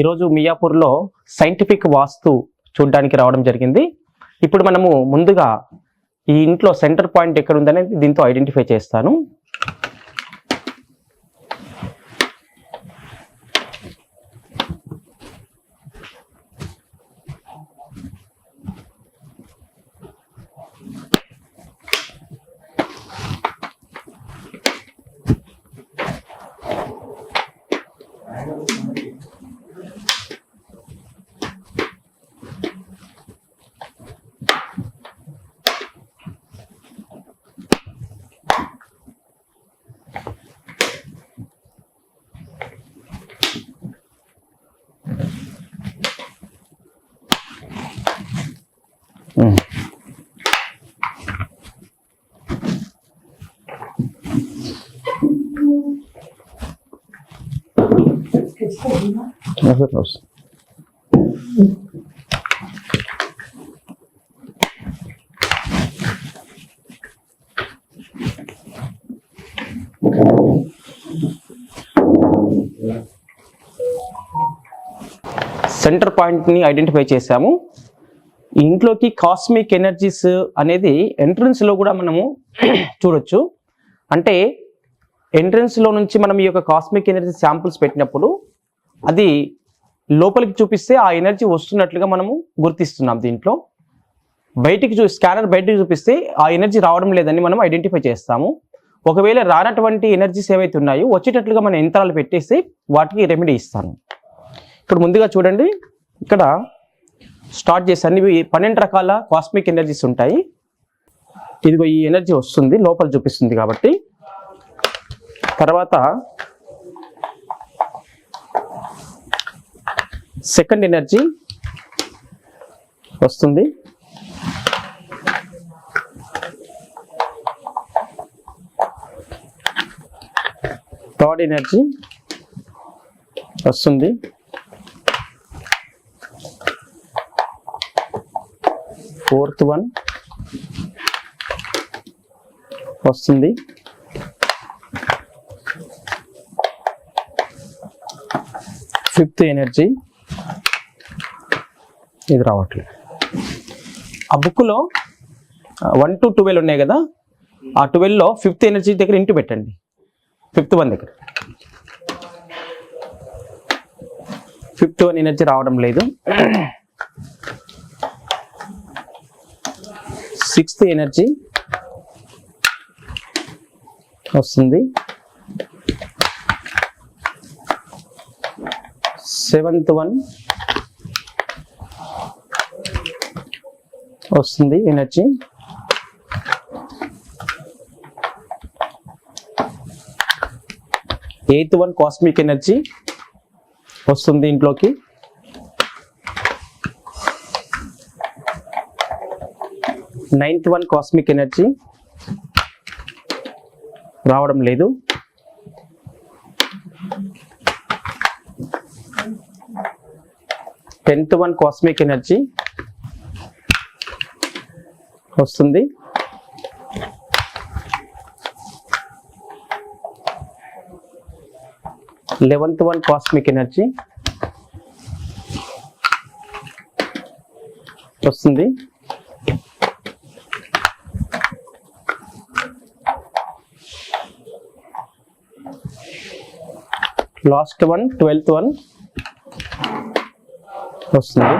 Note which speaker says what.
Speaker 1: ఈరోజు మియాపూర్లో సైంటిఫిక్ వాస్తు చూడడానికి రావడం జరిగింది. ఇప్పుడు మనము ముందుగా ఈ ఇంట్లో సెంటర్ పాయింట్ ఎక్కడ ఉందనేది దీంతో ఐడెంటిఫై చేస్తాను. I don't know. సెంటర్ పాయింట్ని ఐడెంటిఫై చేశాము. ఇంట్లోకి కాస్మిక్ ఎనర్జీస్ అనేది ఎంట్రన్స్లో కూడా మనము చూడొచ్చు. అంటే ఎంట్రన్స్లో నుంచి మనం ఈ యొక్క కాస్మిక్ ఎనర్జీ శాంపుల్స్ పెట్టినప్పుడు అది లోపలికి చూపిస్తే ఆ ఎనర్జీ వస్తున్నట్లుగా మనము గుర్తిస్తున్నాం దీంట్లో. బయటికి చూ స్కానర్ బయటికి చూపిస్తే ఆ ఎనర్జీ రావడం లేదని మనం ఐడెంటిఫై చేస్తాము. ఒకవేళ రానటువంటి ఎనర్జీస్ ఏవైతే ఉన్నాయో వచ్చేటట్లుగా మన యంత్రాలు పెట్టేసి వాటికి రెమెడీ ఇస్తాను. ఇప్పుడు ముందుగా చూడండి. ఇక్కడ స్టార్ట్ చేశాను ఇవి పన్నెండు రకాల కాస్మిక్ ఎనర్జీస్ ఉంటాయి. ఇదిగో ఈ ఎనర్జీ వస్తుంది లోపల చూపిస్తుంది కాబట్టి. తర్వాత సెకండ్ ఎనర్జీ వస్తుంది. థర్డ్ ఎనర్జీ వస్తుంది. ఫోర్త్ వన్ వస్తుంది. ఫిఫ్త్ ఎనర్జీ ఇది రావట్లేదు. ఆ బుక్లో వన్ టు ట్వెల్వ్ ఉన్నాయి కదా? ఆ ట్వెల్వ్లో ఫిఫ్త్ ఎనర్జీ దగ్గర ఇంటూ పెట్టండి. ఫిఫ్త్ వన్ దగ్గర. ఫిఫ్త్ వన్ ఎనర్జీ రావడం లేదు. సిక్స్త్ ఎనర్జీ వస్తుంది. సెవెంత్ వన్ వస్తుంది energy. Eighth one cosmic energy వస్తుంది ఇంట్లోకి. నైన్త్ వన్ కాస్మిక్ ఎనర్జీ రావడం లేదు. టెన్త్ వన్ కాస్మిక్ ఎనర్జీ వస్తుంది. లెవెన్త్ వన్ కాస్మిక్ ఎనర్జీ వస్తుంది. లాస్ట్ వన్ ట్వెల్త్ వన్ వస్తుంది.